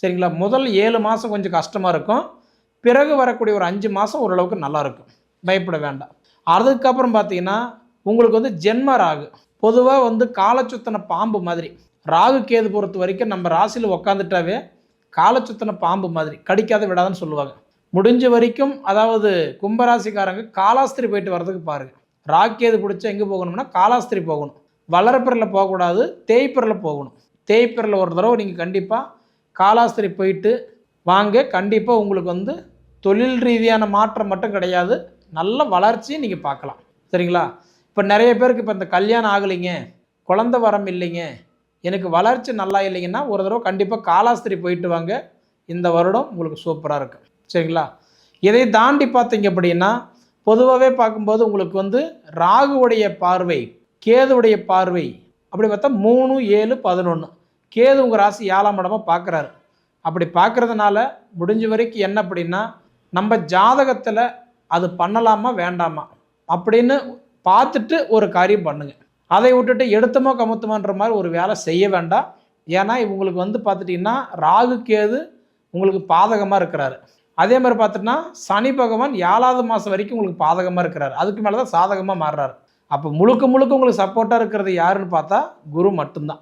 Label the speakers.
Speaker 1: சரிங்களா? முதல் ஏழு மாதம் கொஞ்சம் கஷ்டமாக இருக்கும். பிறகு வரக்கூடிய ஒரு அஞ்சு மாதம் ஓரளவுக்கு நல்லாயிருக்கும் பயப்பட வேண்டாம். அதுக்கப்புறம் பார்த்தீங்கன்னா உங்களுக்கு வந்து ஜென்ம ராகு. பொதுவாக வந்து காலச்சுத்தன பாம்பு மாதிரி. ராகு கேது பொறுத்த வரைக்கும் நம்ம ராசியில் உக்காந்துட்டாவே காலச்சுத்தன பாம்பு மாதிரி. கடிக்காத விடாதுன்னு சொல்லுவாங்க. முடிஞ்ச வரைக்கும் அதாவது கும்பராசிக்காரங்க காலாஸ்திரி போயிட்டு வர்றதுக்கு பாருங்கள் ராகு கேது பிடிச்சா எங்கே போகணும்னா காலாஸ்திரி போகணும். வளரப்பிரில் போகக்கூடாது தேய்ப்பிரில் போகணும். தேய்ப்பிரில் ஒரு தடவை நீங்கள் கண்டிப்பாக காலாஸ்திரி போயிட்டு வாங்க. கண்டிப்பாக உங்களுக்கு வந்து தொழில் ரீதியான மாற்றம் மட்டும் கிடையாது. நல்ல வளர்ச்சியை நீங்கள் பார்க்கலாம். சரிங்களா? இப்போ நிறைய பேருக்கு இப்போ இந்த கல்யாணம் ஆகலைங்க. குழந்த வரம் இல்லைங்க. எனக்கு வளர்ச்சி நல்லா இல்லைங்கன்னா ஒரு தடவை கண்டிப்பாக காலாஸ்திரி போயிட்டு வாங்க. இந்த வருடம் உங்களுக்கு சூப்பராக இருக்கும். சரிங்களா? இதை தாண்டி பார்த்தீங்க அப்படின்னா பொதுவாகவே பார்க்கும்போது உங்களுக்கு வந்து ராகுவுடைய பார்வை கேதுவுடைய பார்வை அப்படி பார்த்தா மூணு ஏழு பதினொன்று கேது உங்கள் ராசி ஏழாம் இடமாக பார்க்குறாரு. அப்படி பார்க்கறதுனால முடிஞ்ச வரைக்கும் என்ன அப்படின்னா நம்ம ஜாதகத்தில் அது பண்ணலாமா வேண்டாமா? அப்படின்னு பார்த்துட்டு ஒரு காரியம் பண்ணுங்க. அதை விட்டுட்டு எடுத்தமோ கமுத்தமோன்ற மாதிரி ஒரு வேலை செய்ய வேண்டாம். ஏன்னா இவங்களுக்கு வந்து பார்த்துட்டிங்கன்னா ராகு கேது உங்களுக்கு பாதகமாக இருக்கிறாரு. அதே மாதிரி பார்த்துட்டுனா சனி பகவான் ஏழாவது மாதம் வரைக்கும் உங்களுக்கு பாதகமாக இருக்கிறாரு. அதுக்கு மேலே தான் சாதகமாக மாறுறாரு. அப்போ முழுக்க முழுக்க உங்களுக்கு சப்போர்ட்டாக இருக்கிறது யாருன்னு பார்த்தா குரு மட்டும்தான்.